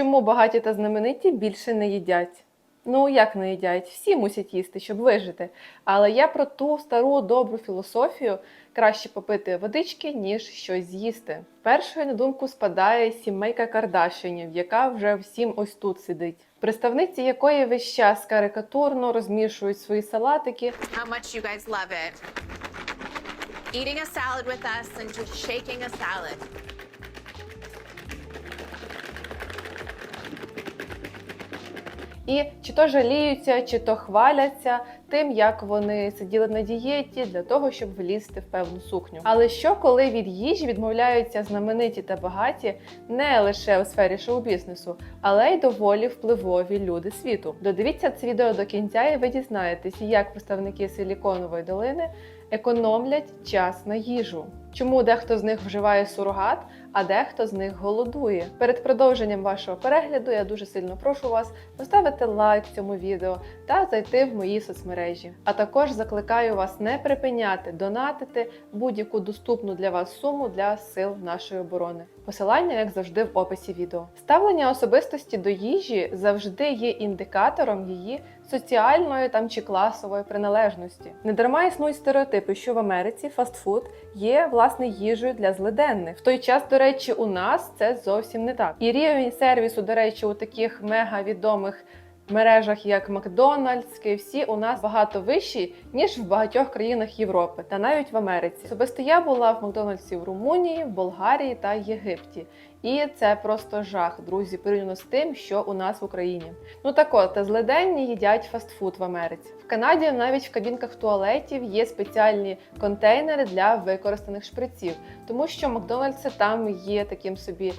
Чому багаті та знамениті більше не їдять? Ну, як не їдять? Всі мусять їсти, щоб вижити. Але я про ту стару добру філософію краще попити водички, ніж щось з'їсти. Першою на думку спадає сімейка Кардашинів, яка вже всім ось тут сидить. Представниці якої весь час карикатурно розмішують свої салатики, how much you guys love it. Eating a salad with us and just shaking a salad. І чи то жаліються, чи то хваляться тим, як вони сиділи на дієті для того, щоб влізти в певну сукню. Але що коли від їжі відмовляються знамениті та багаті не лише у сфері шоу-бізнесу, але й доволі впливові люди світу? Додивіться це відео до кінця, і ви дізнаєтесь, як представники силіконової долини економлять час на їжу. Чому дехто з них вживає сурогат, а дехто з них голодує. Перед продовженням вашого перегляду я дуже сильно прошу вас поставити лайк цьому відео та зайти в мої соцмережі. А також закликаю вас не припиняти донатити будь-яку доступну для вас суму для сил нашої оборони. Посилання, як завжди, в описі відео. Ставлення особистості до їжі завжди є індикатором її соціальної там чи класової приналежності. Недарма існують стереотипи, що в Америці фастфуд є власне їжею для злиденних. В той час, до речі, у нас це зовсім не так. І рівень сервісу, до речі, у таких мега відомих мережах, як Макдональдс, KFC, у нас багато вищий, ніж в багатьох країнах Європи та навіть в Америці. Особисто я була в Макдональдсі в Румунії, Болгарії та Єгипті. І це просто жах, друзі, порівняно з тим, що у нас в Україні. Ну так от, злиденні їдять фастфуд в Америці. В Канаді навіть в кабінках туалетів є спеціальні контейнери для використаних шприців, тому що Макдональдси там є таким собі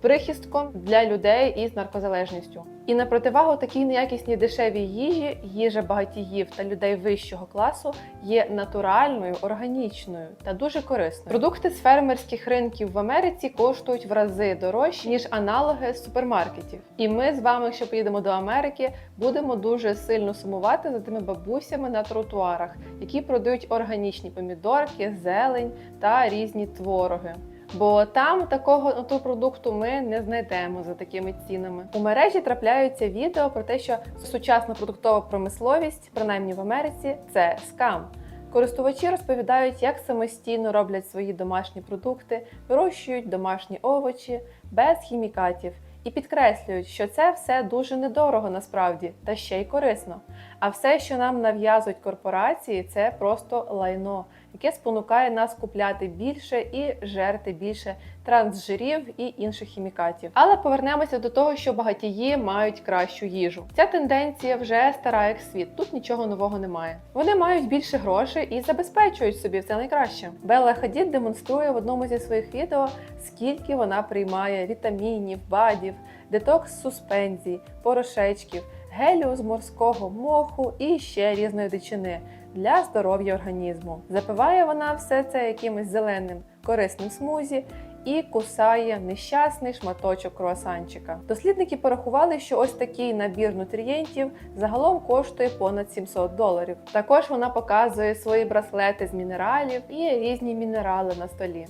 прихистком для людей із наркозалежністю. І на противагу такій неякісній дешевій їжі, їжа багатіїв та людей вищого класу є натуральною, органічною та дуже корисною. Продукти з фермерських ринків в Америці коштують в рази дорожче, ніж аналоги з супермаркетів. І ми з вами, якщо поїдемо до Америки, будемо дуже сильно сумувати за тими бабусями на тротуарах, які продають органічні помідорки, зелень та різні твороги. Бо там такого ну, продукту ми не знайдемо за такими цінами. У мережі трапляються відео про те, що сучасна продуктова промисловість, принаймні в Америці, це скам. Користувачі розповідають, як самостійно роблять свої домашні продукти, вирощують домашні овочі без хімікатів і підкреслюють, що це все дуже недорого насправді та ще й корисно. А все, що нам нав'язують корпорації, це просто лайно, яке спонукає нас купляти більше і жерти більше трансжирів і інших хімікатів. Але повернемося до того, що багатії мають кращу їжу. Ця тенденція вже стара як світ. Тут нічого нового немає. Вони мають більше грошей і забезпечують собі все найкраще. Белла Хадід демонструє в одному зі своїх відео, скільки вона приймає вітамінів, бадів, детокс суспензій, порошечків, гелію з морського моху і ще різної дичини для здоров'я організму. Запиває вона все це якимось зеленим корисним смузі і кусає нещасний шматочок круасанчика. Дослідники порахували, що ось такий набір нутрієнтів загалом коштує понад 700 доларів. Також вона показує свої браслети з мінералів і різні мінерали на столі.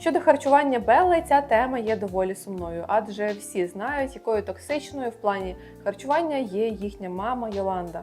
Щодо харчування Белли, ця тема є доволі сумною, адже всі знають, якою токсичною в плані харчування є їхня мама Йоланда.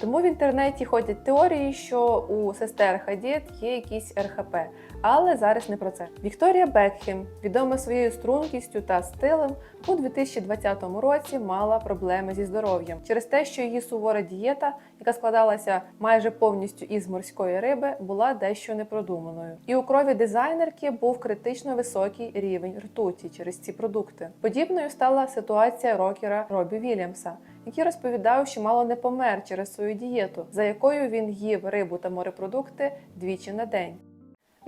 Тому в інтернеті ходять теорії, що у сестер Хадід є якісь РХП, але зараз не про це. Вікторія Бекхем, відома своєю стрункістю та стилем, у 2020 році мала проблеми зі здоров'ям через те, що її сувора дієта, яка складалася майже повністю із морської риби, була дещо непродуманою. І у крові дизайнерки був критично високий рівень ртуті через ці продукти. Подібною стала ситуація рокера Робі Вільямса, який розповідав, що мало не помер через свою дієту, за якою він їв рибу та морепродукти двічі на день.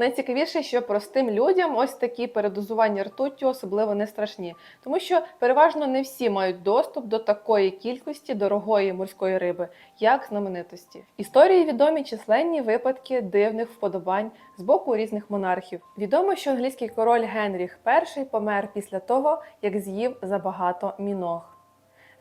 Найцікавіше, що простим людям ось такі передозування ртуттю особливо не страшні, тому що переважно не всі мають доступ до такої кількості дорогої морської риби, як знаменитості. В Історії відомі численні випадки дивних вподобань з боку різних монархів. Відомо, що англійський король Генріх І помер після того, як з'їв забагато міног.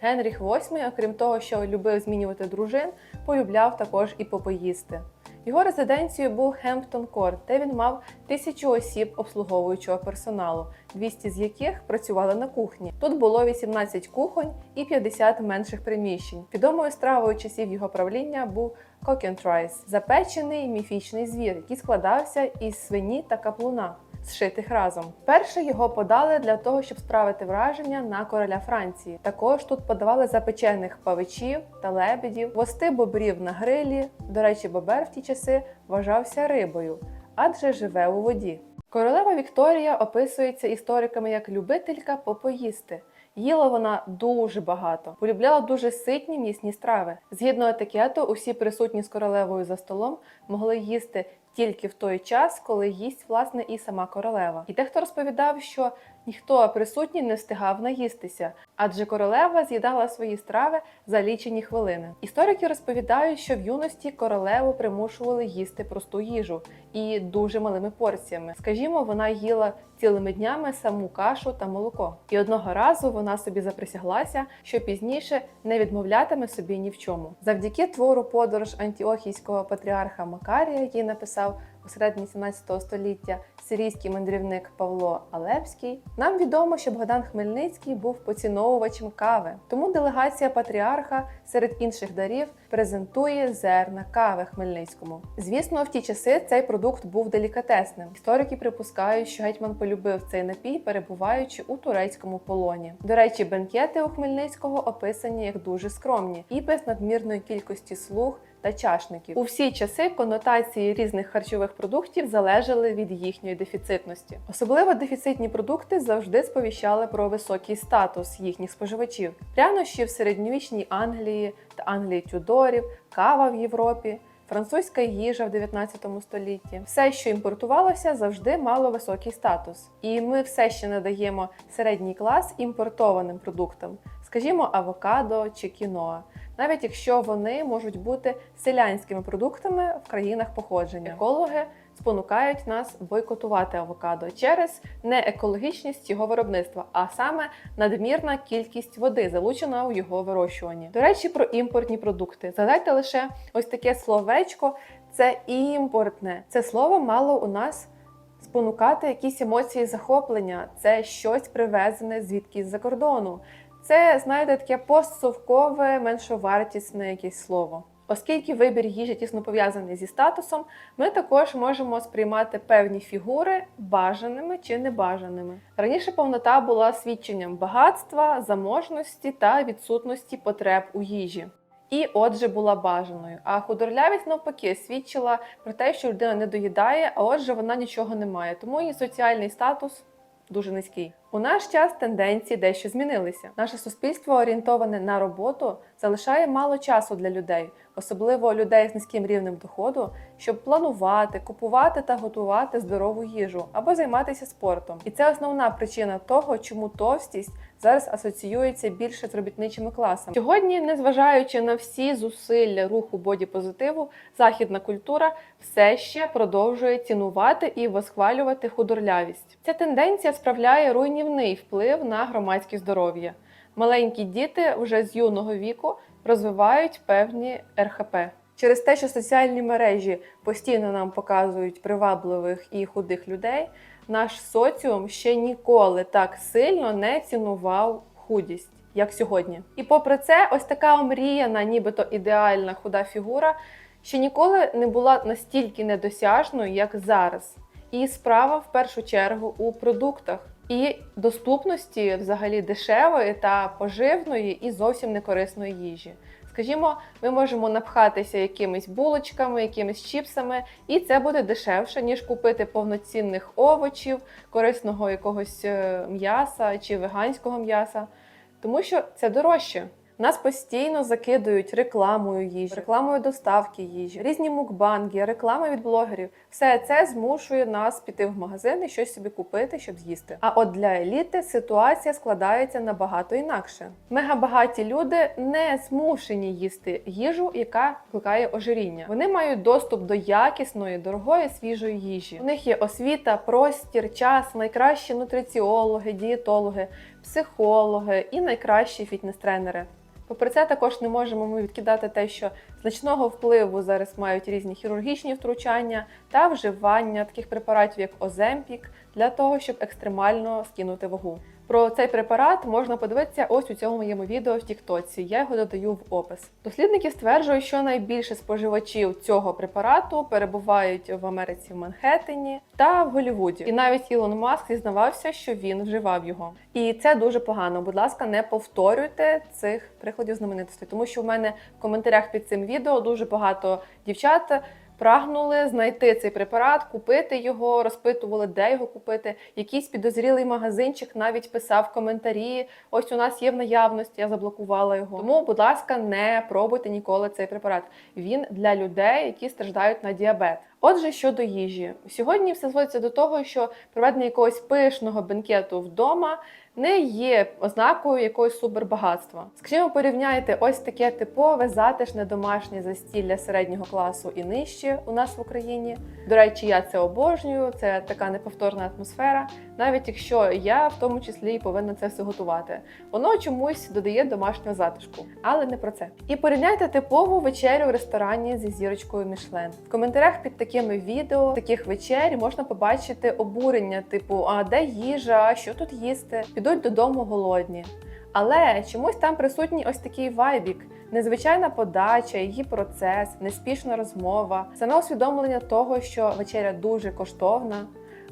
Генріх VIII, окрім того, що любив змінювати дружин, полюбляв також і попоїсти. Його резиденцією був Хемптон Корт, де він мав тисячу осіб обслуговуючого персоналу, 200 з яких працювали на кухні. Тут було 18 кухонь і 50 менших приміщень. Відомою стравою часів його правління був кокентрайс – запечений міфічний звір, який складався із свині та каплуна. Зшитих разом. Перше його подали для того, щоб справити враження на короля Франції. Також тут подавали запечених павичів та лебедів, хвости бобрів на грилі. До речі, бобер в ті часи вважався рибою, адже живе у воді. Королева Вікторія описується істориками як любителька попоїсти. Їла вона дуже багато, полюбляла дуже ситні м'ясні страви. Згідно етикету, усі присутні з королевою за столом могли їсти тільки в той час, коли їсть власне і сама королева. І дехто розповідав, що ніхто присутній не встигав наїстися, адже королева з'їдала свої страви за лічені хвилини. Історики розповідають, що в юності королеву примушували їсти просту їжу і дуже малими порціями. Скажімо, вона їла цілими днями саму кашу та молоко. І одного разу вона собі заприсяглася, що пізніше не відмовлятиме собі ні в чому. Завдяки твору подорож антіохійського патріарха Макарія, який написав у середині 17 століття сирійський мандрівник Павло Алепський, нам відомо, що Богдан Хмельницький був поціновувачем кави. Тому делегація патріарха серед інших дарів презентує зерна кави Хмельницькому. Звісно, в ті часи цей продукт був делікатесним. Історики припускають, що гетьман полюбив цей напій, перебуваючи у турецькому полоні. До речі, бенкети у Хмельницького описані як дуже скромні і без надмірної кількості слуг та чашників. У всі часи конотації різних харчових продуктів залежали від їхньої дефіцитності. Особливо дефіцитні продукти завжди сповіщали про високий статус їхніх споживачів. Прянощі в середньовічній Англії та Англії Тюдорів, кава в Європі. Французька їжа в 19 столітті, все, що імпортувалося, завжди мало високий статус. І ми все ще надаємо середній клас імпортованим продуктам, скажімо, авокадо чи кіноа навіть якщо вони можуть бути селянськими продуктами в країнах походження. Екологи спонукають нас бойкотувати авокадо через неекологічність його виробництва, а саме надмірна кількість води, залучена у його вирощуванні. До речі, про імпортні продукти. Згадайте лише ось таке словечко: це імпортне. Це слово мало у нас. Спонукати якісь емоції захоплення, це щось привезене звідкись за кордону. Це, знаєте, таке постсовкове, меншовартісне якесь слово. Оскільки вибір їжі тісно пов'язаний зі статусом, ми також можемо сприймати певні фігури бажаними чи небажаними. Раніше повнота була свідченням багатства, заможності та відсутності потреб у їжі. І отже була бажаною. А худорлявість навпаки свідчила про те, що людина не доїдає, а отже, вона нічого не має. Тому її соціальний статус дуже низький. У наш час тенденції дещо змінилися. Наше суспільство орієнтоване на роботу залишає мало часу для людей, особливо людей з низьким рівнем доходу, щоб планувати, купувати та готувати здорову їжу або займатися спортом. І це основна причина того, чому товстість зараз асоціюється більше з робітничими класами. Сьогодні, незважаючи на всі зусилля руху боді-позитиву, західна культура все ще продовжує цінувати і восхвалювати худорлявість. Ця тенденція справляє руйнівний вплив на громадське здоров'я. Маленькі діти вже з юного віку розвивають певні РХП. Через те, що соціальні мережі постійно нам показують привабливих і худих людей, наш соціум ще ніколи так сильно не цінував худість, як сьогодні. І попри це, ось така омріяна, нібито ідеальна худа фігура ще ніколи не була настільки недосяжною, як зараз. І справа в першу чергу у продуктах і доступності взагалі дешевої та поживної і зовсім некорисної їжі. Скажімо, ми можемо напхатися якимись булочками, якимись чіпсами, і це буде дешевше, ніж купити повноцінних овочів, корисного якогось е, м'яса чи веганського м'яса, тому що це дорожче. Нас постійно закидують рекламою їжі, рекламою доставки їжі, різні мукбанги, реклами від блогерів. Все це змушує нас піти в магазин і щось собі купити, щоб з'їсти. А от для еліти ситуація складається набагато інакше. Мегабагаті люди не змушені їсти їжу, яка викликає ожиріння. Вони мають доступ до якісної, дорогої, свіжої їжі. У них є освіта, простір, час, найкращі нутриціологи, дієтологи, психологи і найкращі фітнес-тренери. Попри це, також не можемо ми відкидати те, що значного впливу зараз мають різні хірургічні втручання та вживання таких препаратів, як Оземпік, для того, щоб екстремально скинути вагу. Про цей препарат можна подивитися ось у цьому моєму відео в Тіктоці. Я його додаю в опис. Дослідники стверджують, що найбільше споживачів цього препарату перебувають в Америці в Манхеттені та в Голлівуді. І навіть Ілон Маск зізнавався, що він вживав його. І це дуже погано. Будь ласка, не повторюйте цих прикладів знаменитостей, тому що в мене в коментарях під цим відео дуже багато дівчат прагнули знайти цей препарат, купити його, розпитували, де його купити. Якийсь підозрілий магазинчик навіть писав коментарі. Ось у нас є в наявності, я заблокувала його. Тому, будь ласка, не пробуйте ніколи цей препарат. Він для людей, які страждають на діабет. Отже, щодо їжі, сьогодні все зводиться до того, що проведення якогось пишного бенкету вдома не є ознакою якогось супербагатства. Скажімо, порівняйте ось таке типове затишне домашнє застілля середнього класу і нижче у нас в Україні. До речі, я це обожнюю. Це така неповторна атмосфера, навіть якщо я в тому числі і повинна це все готувати. Воно чомусь додає домашнього затишку, але не про це. І порівняйте типову вечерю в ресторані зі зірочкою Мішлен. В коментарях під такими відео таких вечер можна побачити обурення, типу: а де їжа, що тут їсти? Підуть додому голодні. Але чомусь там присутній ось такий вайбік, незвичайна подача, її процес, неспішна розмова, саме усвідомлення того, що вечеря дуже коштовна,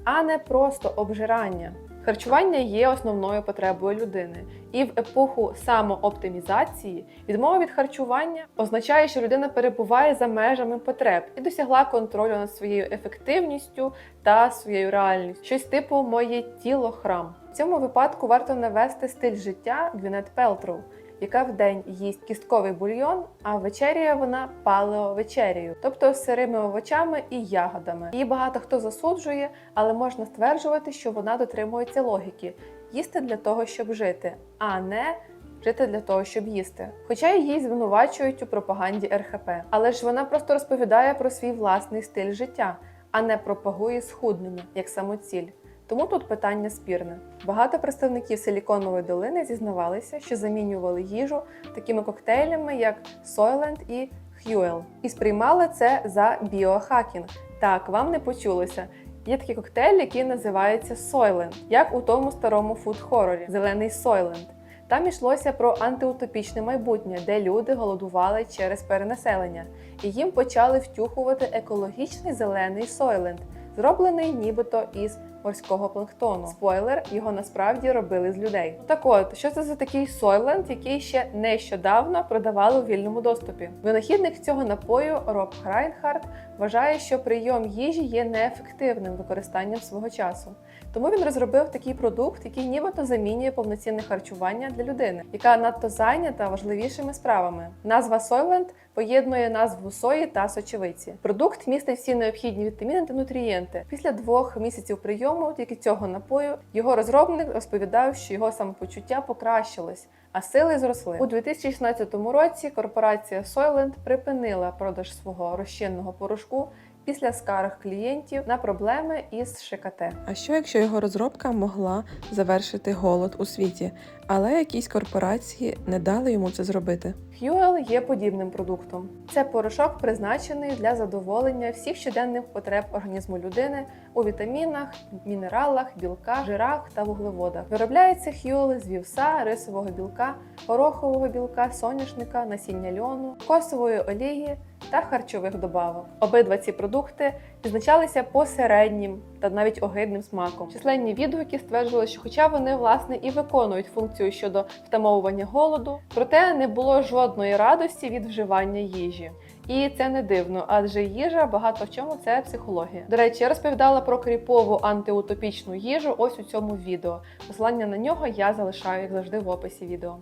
а не просто обжирання. Харчування є основною потребою людини, і в епоху самооптимізації відмова від харчування означає, що людина перебуває за межами потреб і досягла контролю над своєю ефективністю та своєю реальністю. Щось типу моє тіло храм. В цьому випадку варто навести стиль життя Гвінет Пелтроу, яка вдень їсть кістковий бульйон, а вечеряє вона палеовечерію, тобто сирими овочами і ягодами. Її багато хто засуджує, але можна стверджувати, що вона дотримується логіки їсти для того, щоб жити, а не жити для того, щоб їсти. Хоча її звинувачують у пропаганді РХП, але ж вона просто розповідає про свій власний стиль життя, а не пропагує схуднення як самоціль. Тому тут питання спірне. Багато представників Силіконової долини зізнавалися, що замінювали їжу такими коктейлями, як Soylent і Huel, і сприймали це за біохакінг. Так, вам не почулося. Є такий коктейль, який називається Soylent, як у тому старому фуд-хорорі Зелений Soylent. Там йшлося про антиутопічне майбутнє, де люди голодували через перенаселення, і їм почали втюхувати екологічний зелений Soylent, зроблений нібито із морського планктону. Спойлер, його насправді робили з людей. Так от, що це за такий Сойленд, який ще нещодавно продавали у вільному доступі? Винахідник цього напою Роб Храйнхард вважає, що прийом їжі є неефективним використанням свого часу. Тому він розробив такий продукт, який нібито замінює повноцінне харчування для людини, яка надто зайнята важливішими справами. Назва Сойленд поєднує назву сої та сочевиці. Продукт містить всі необхідні вітаміни та нутрієнти. Після двох місяців прийому тільки цього напою його розробник розповідав, що його самопочуття покращилось. А сили зросли у 2016 році. Корпорація Soylent припинила продаж свого розчинного порошку після скарг клієнтів на проблеми із ШКТ. А що якщо його розробка могла завершити голод у світі, але якісь корпорації не дали йому це зробити? Х'юел є подібним продуктом. Це порошок призначений для задоволення всіх щоденних потреб організму людини у вітамінах, мінералах, білках, жирах та вуглеводах. Виробляється х'юел з вівса, рисового білка, горохового білка, соняшника, насіння льону, косової олії та харчових добавок. Обидва ці продукти відзначалися посереднім та навіть огидним смаком. Численні відгуки стверджували, що, хоча вони власне і виконують функцію щодо втамовування голоду, проте не було жодної радості від вживання їжі. І це не дивно, адже їжа багато в чому це психологія. До речі, я розповідала про кріпову антиутопічну їжу ось у цьому відео. Посилання на нього я залишаю, як завжди, в описі відео.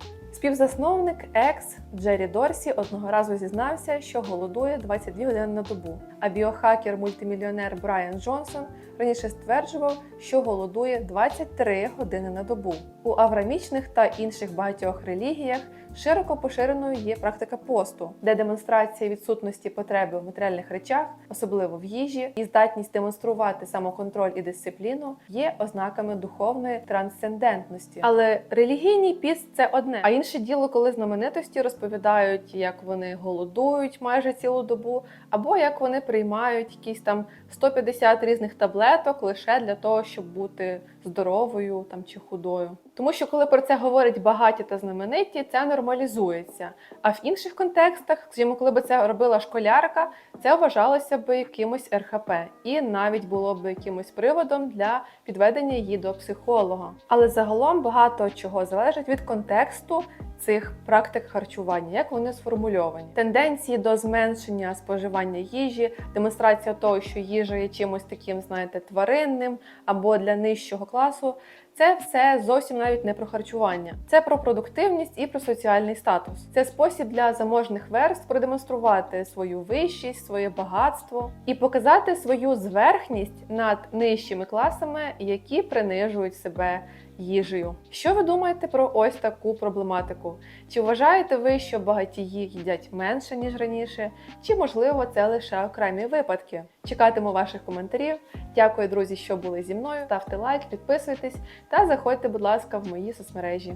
Співзасновник екс Джері Дорсі одного разу зізнався, що голодує 22 години на добу. А біохакер-мультимільйонер Брайан Джонсон раніше стверджував, що голодує 23 години на добу. У аврамічних та інших багатьох релігіях Широко поширеною є практика посту, де демонстрація відсутності потреби в матеріальних речах, особливо в їжі, і здатність демонструвати самоконтроль і дисципліну є ознаками духовної трансцендентності. Але релігійний піст це одне. А інше діло, коли знаменитості розповідають, як вони голодують майже цілу добу, або як вони приймають якісь там 150 різних таблеток лише для того, щоб бути здоровою там чи худою. Тому що коли про це говорять багаті та знамениті, це нормалізується. А в інших контекстах, скажімо, коли би це робила школярка, це вважалося би якимось РХП, і навіть було б якимось приводом для підведення її до психолога. Але загалом багато чого залежить від контексту цих практик харчування, як вони сформульовані. Тенденції до зменшення споживання їжі, демонстрація того, що їжа є чимось таким, знаєте, тваринним або для нижчого класу. Це все зовсім навіть не про харчування. Це про продуктивність і про соціальний статус. Це спосіб для заможних верств продемонструвати свою вищість, своє багатство і показати свою зверхність над нижчими класами, які принижують себе їжею. Що ви думаєте про ось таку проблематику? Чи вважаєте ви, що багатії їдять менше ніж раніше? Чи можливо це лише окремі випадки? Чекатиму ваших коментарів. Дякую, друзі, що були зі мною. Ставте лайк, підписуйтесь та заходьте, будь ласка, в мої соцмережі.